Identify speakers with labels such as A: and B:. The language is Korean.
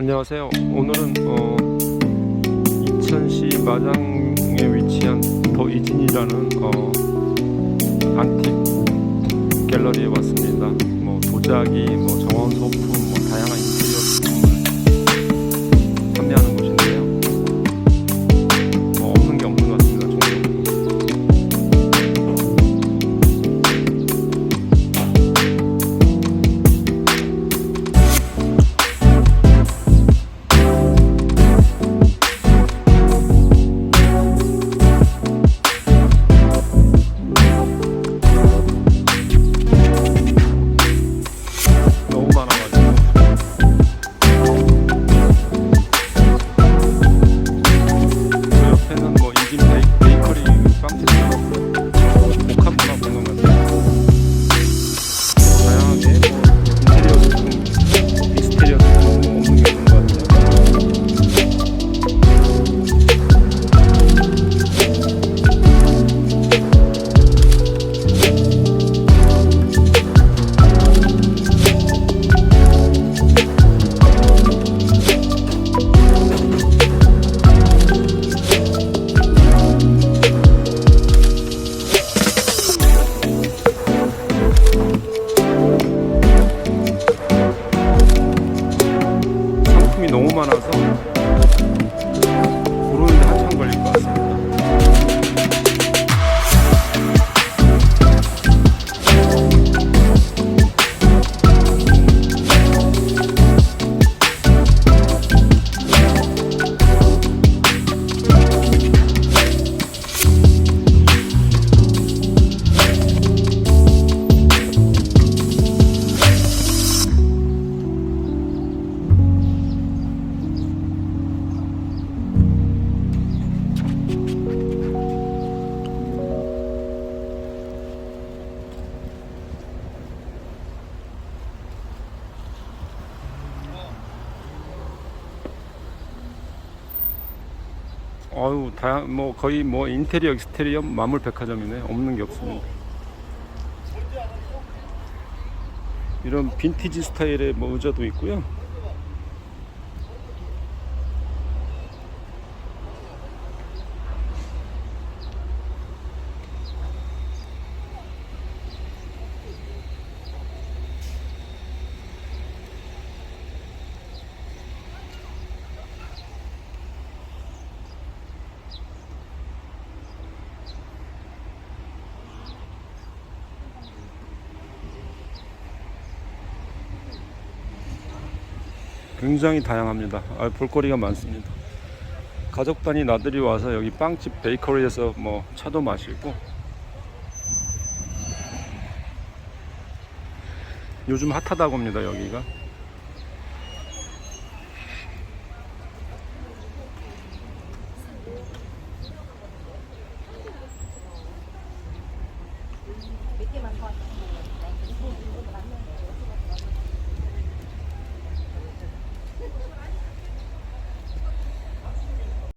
A: 안녕하세요. 오늘은 어, 이천시 마장에 위치한 더 이진이라는 어, 안틱 갤러리에 왔습니다. 뭐 도자기, 뭐 정원 소품, 많아서 어유 다양 뭐 거의 뭐 인테리어 익스테리어 마물 백화점이네 없는 게 없습니다. 이런 빈티지 스타일의 뭐 의자도 있고요. 굉장히 다양합니다. 아, 볼거리가 많습니다. 가족 단위 나들이 와서 여기 빵집 베이커리에서 뭐 차도 마시고 요즘 핫하다고 합니다 여기가